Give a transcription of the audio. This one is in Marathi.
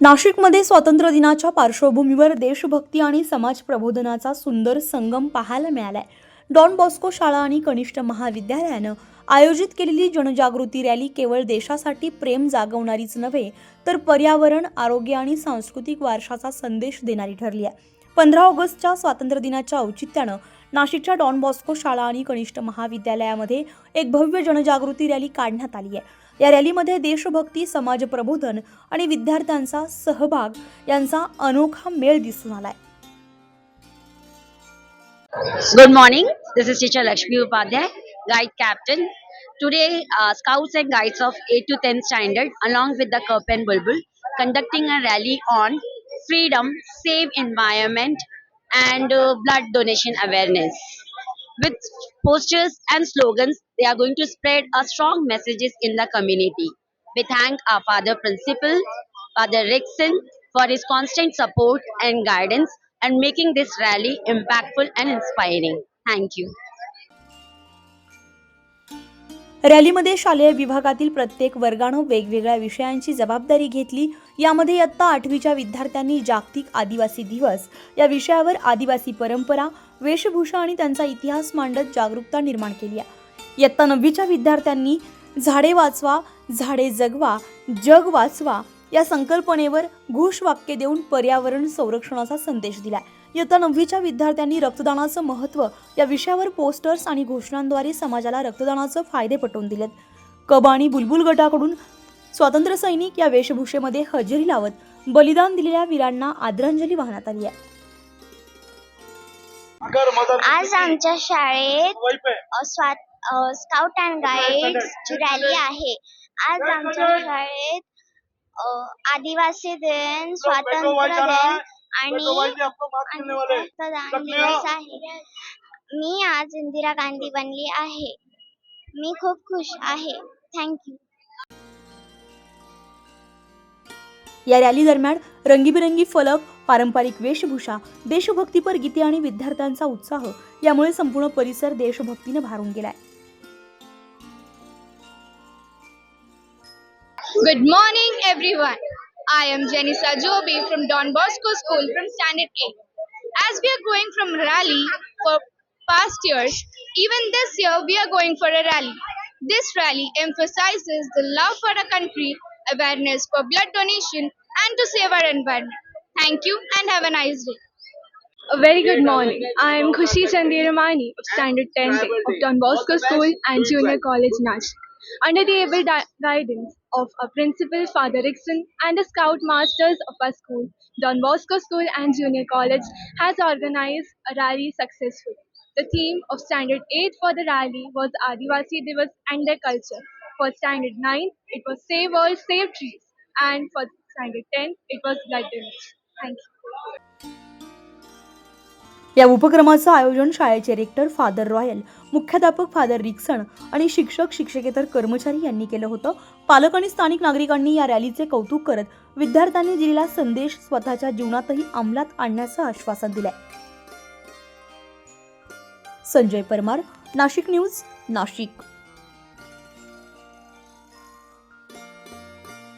नाशिकमध्ये स्वातंत्र्य दिनाच्या पार्श्वभूमीवर देशभक्ती आणि समाज प्रबोधनाचा सुंदर संगम पाहायला मिळालाय. डॉन बॉस्को शाळा आणि कनिष्ठ महाविद्यालयानं आयोजित केलेली जनजागृती रॅली केवळ देशासाठी प्रेम जागवणारीच नव्हे तर पर्यावरण आरोग्य आणि सांस्कृतिक वारशाचा संदेश देणारी ठरली आहे. पंधरा ऑगस्टच्या स्वातंत्र्य दिनाच्या औचित्यानं नाशिकच्या डॉन बॉस्को शाळा आणि कनिष्ठ महाविद्यालयामध्ये एक भव्य जनजागृती रॅली काढण्यात आली आहे. या रॅलीमध्ये देशभक्ती समाज प्रबोधन आणि विद्यार्थ्यांचा सहभाग यांचा अनोखा मेळ दिसून आलाय. Good morning this is teacher Lakshmi Upadhyay guide captain today scouts and guides of eight to ten standard along with the cub and Bulbul conducting a rally on freedom, save environment, and uh, blood donation awareness. With posters and slogans, they are going to spread a strong messages in the community. We thank our Father Principal, Father Rickson, for his constant support and guidance and making this rally impactful and inspiring. Thank you. रॅलीमध्ये शालेय विभागातील प्रत्येक वर्गानं वेगवेगळ्या विषयांची जबाबदारी घेतली. यामध्ये इयत्ता आठवीच्या विद्यार्थ्यांनी जागतिक आदिवासी दिवस या विषयावर आदिवासी परंपरा वेशभूषा आणि त्यांचा इतिहास मांडत जागरूकता निर्माण केली आहे. इयत्ता नववीच्या विद्यार्थ्यांनी झाडे वाचवा झाडे जगवा जग वाचवा या संकल्पनेवर घोषवाक्य देऊन पर्यावरण संरक्षणाचा संदेश दिलाय. इयत्ता नववीच्या विद्यार्थ्यांनी रक्तदानाचं महत्त्व या विषयावर पोस्टर्स आणि घोषणांद्वारे समाजाला रक्तदानाचं फायदे पटवून दिलेत. कब आणि बुलबुल गटाकडून स्वातंत्र्य सैनिक या वेशभूषेमध्ये हजेरी लावत बलिदान दिलेल्या वीरांना आदरांजली वाहण्यात आली आहे. आज आमच्या शाळेत स्वात स्काउट अँड गाईड्सची रॅली आहे. आज आमच्या शाळेत आदिवासी दिन स्वातंत्र्य दिन आणि दिवस आहे. मी आज इंदिरा गांधी बनली आहे. मी खूप खुश आहे. थँक्यू या रॅली दरम्यान रंगीबिरंगी फलक पारंपरिक वेशभूषा देशभक्तीपर गीते आणि विद्यार्थ्यांचा उत्साह यामुळे संपूर्ण परिसर देशभक्तीने भारून गेलाय. Good morning, everyone. I am Jenny Sajobi from Don Bosco School from Standard 8. As we are going from rally for past years, even this year we are going for a rally. This rally emphasizes the love for our country, awareness for blood donation, and to save our environment. Thank you and have a nice day. A very good morning. I am Khushi Chandiramani of Standard 10 of Don Bosco School and Junior College Nash. Under the able guidance of our principal, Father Rickson, and the scout masters of our school, Don Bosco School and Junior College has organized a rally successfully. The theme of Standard 8 for the rally was Adivasi Divas and their culture. For Standard 9, it was Save World, Save Trees. And for Standard 10, it was Blood Donation. Thank you. या उपक्रमाचं आयोजन शाळेचे रेक्टर फादर रॉयल मुख्याध्यापक फादर रिक्सन आणि शिक्षक शिक्षकेतर कर्मचारी यांनी केलं होतं. पालक आणि स्थानिक नागरिकांनी या रॅलीचे कौतुक करत विद्यार्थ्यांनी दिलेला संदेश स्वतःच्या जीवनातही अंमलात आणण्याचं आश्वासन दिलंय. संजय परमार नाशिक न्यूज नाशिक.